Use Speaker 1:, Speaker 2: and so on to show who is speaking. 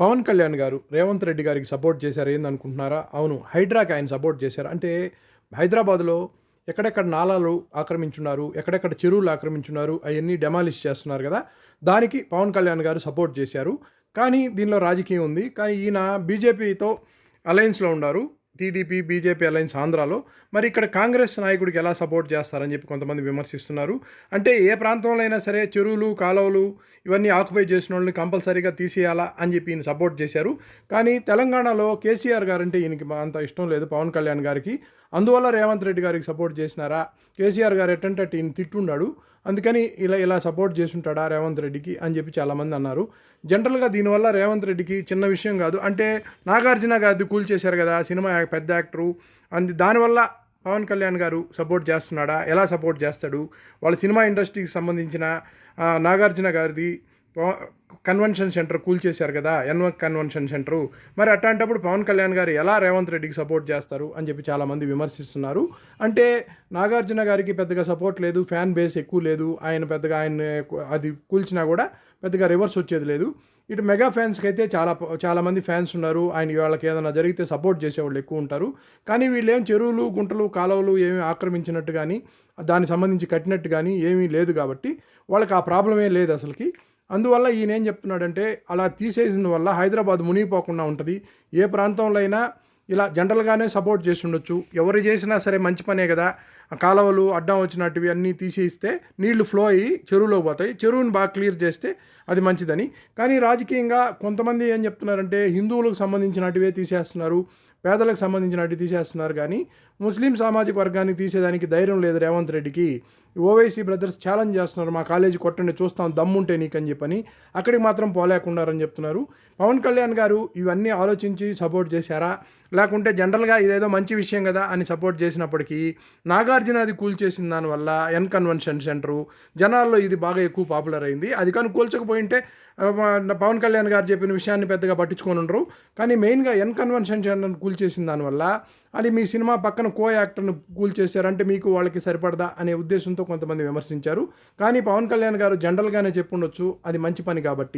Speaker 1: పవన్ కళ్యాణ్ గారు రేవంత్ రెడ్డి గారికి సపోర్ట్ చేశారు. ఏందనుకుంటున్నారా? అవును హైడ్రాకి ఆయన సపోర్ట్ చేశారు. అంటే హైదరాబాద్లో ఎక్కడెక్కడ నాలాలు ఆక్రమించున్నారు ఎక్కడెక్కడ చెరువులు ఆక్రమించున్నారు అవన్నీ డెమాలిష్ చేస్తున్నారు కదా. దానికి పవన్ కళ్యాణ్ గారు సపోర్ట్ చేశారు. కానీ దీనిలో రాజకీయం ఉంది. కానీ ఈయన బీజేపీతో అలయన్స్లో ఉన్నారు టీడీపీ బీజేపీ అలయన్స్ ఆంధ్రాలో. మరి ఇక్కడ కాంగ్రెస్ నాయకుడికి ఎలా సపోర్ట్ చేస్తారని చెప్పి కొంతమంది విమర్శిస్తున్నారు. అంటే ఏ ప్రాంతంలో అయినా సరే చెరువులు కాలువలు ఇవన్నీ ఆక్యుపై చేసిన వాళ్ళని కంపల్సరీగా తీసేయాలా అని చెప్పి ఈయన సపోర్ట్ చేశారు. కానీ తెలంగాణలో కేసీఆర్ గారంటే ఈయనకి అంత ఇష్టం లేదు పవన్ కళ్యాణ్ గారికి. అందువల్ల రేవంత్ రెడ్డి గారికి సపోర్ట్ చేసినారా? కేసీఆర్ గారు ఎట్టంటే ఈయన తిట్టుండాడు. అందుకని ఇలా ఇలా సపోర్ట్ చేసుంటాడా రేవంత్ రెడ్డికి అని చెప్పి చాలామంది అన్నారు. జనరల్గా దీనివల్ల రేవంత్ రెడ్డికి చిన్న విషయం కాదు. అంటే నాగార్జున గారిది కూల్చేశారు కదా సినిమా పెద్ద యాక్టరు. అంది దానివల్ల పవన్ కళ్యాణ్ గారు సపోర్ట్ చేస్తున్నాడా? ఎలా సపోర్ట్ చేస్తాడు? వాళ్ళ సినిమా ఇండస్ట్రీకి సంబంధించిన నాగార్జున గారిది కన్వెన్షన్ సెంటర్ కూల్చేశారు కదా ఎన్వక్ కన్వెన్షన్ సెంటరు మరి అట్లాంటప్పుడు పవన్ కళ్యాణ్ గారు ఎలా రేవంత్ రెడ్డికి సపోర్ట్ చేస్తారు అని చెప్పి చాలామంది విమర్శిస్తున్నారు. అంటే నాగార్జున గారికి పెద్దగా సపోర్ట్ లేదు ఫ్యాన్ బేస్ ఎక్కువ లేదు ఆయన పెద్దగా ఆయన అది కూల్చినా కూడా పెద్దగా రివర్స్ వచ్చేది లేదు. ఇటు మెగా ఫ్యాన్స్కి అయితే చాలా చాలామంది ఫ్యాన్స్ ఉన్నారు ఆయన వాళ్ళకి ఏదైనా జరిగితే సపోర్ట్ చేసేవాళ్ళు ఎక్కువ ఉంటారు. కానీ వీళ్ళేం చెరువులు గుంటలు కాలువలు ఏమీ ఆక్రమించినట్టు కానీ దానికి సంబంధించి కట్టినట్టు కానీ ఏమీ లేదు కాబట్టి వాళ్ళకి ఆ ప్రాబ్లమే లేదు అసలుకి. అందువల్ల ఈయన ఏం చెప్తున్నాడంటే అలా తీసేసిన వల్ల హైదరాబాద్ మునిగిపోకుండా ఉంటుంది. ఏ ప్రాంతంలో అయినా ఇలా జనరల్గానే సపోర్ట్ చేసి ఉండొచ్చు ఎవరు చేసినా సరే మంచి పనే కదా. కాలువలు అడ్డం వచ్చినట్టువి అన్నీ తీసేస్తే నీళ్ళు ఫ్లో అయ్యి చెరువులో పోతాయి. చెరువుని బాగా క్లియర్ చేస్తే అది మంచిదని. కానీ రాజకీయంగా కొంతమంది ఏం చెప్తున్నారంటే హిందువులకు సంబంధించినటువే తీసేస్తున్నారు. పేదలకు సంబంధించినట్టు తీసేస్తున్నారు కానీ ముస్లిం సామాజిక వర్గాన్ని తీసేదానికి ధైర్యం లేదు రేవంత్ రెడ్డికి. ఓవైసీ బ్రదర్స్ ఛాలెంజ్ చేస్తున్నారు. మా కాలేజీ కొట్టండి చూస్తాం దమ్ముంటే నీకని చెప్పని అక్కడికి మాత్రం పోలేకున్నారని చెప్తున్నారు. పవన్ కళ్యాణ్ గారు ఇవన్నీ ఆలోచించి సపోర్ట్ చేశారా? లేకుంటే జనరల్గా ఇదేదో మంచి విషయం కదా అని సపోర్ట్ చేసినప్పటికీ నాగార్జున అది కూల్చేసిన దానివల్ల ఎన్ కన్వెన్షన్ సెంటరు జనాల్లో ఇది బాగా ఎక్కువ పాపులర్ అయింది. అది కానీ కూల్చకపోయింటే పవన్ కళ్యాణ్ గారు చెప్పిన విషయాన్ని పెద్దగా పట్టించుకొని ఉండరు కానీ మెయిన్గా ఎన్ కన్వెన్షన్ సెంటర్ కూల్చేసిన దానివల్ల అది మీ సినిమా పక్కన కో యాక్టర్ను కూల్చేశారంటే మీకు వాళ్ళకి సరిపడదా అనే ఉద్దేశంతో కొంతమంది విమర్శించారు. కానీ పవన్ కళ్యాణ్ గారు జనరల్గానే చెప్పుండొచ్చు అది మంచి పని కాబట్టి.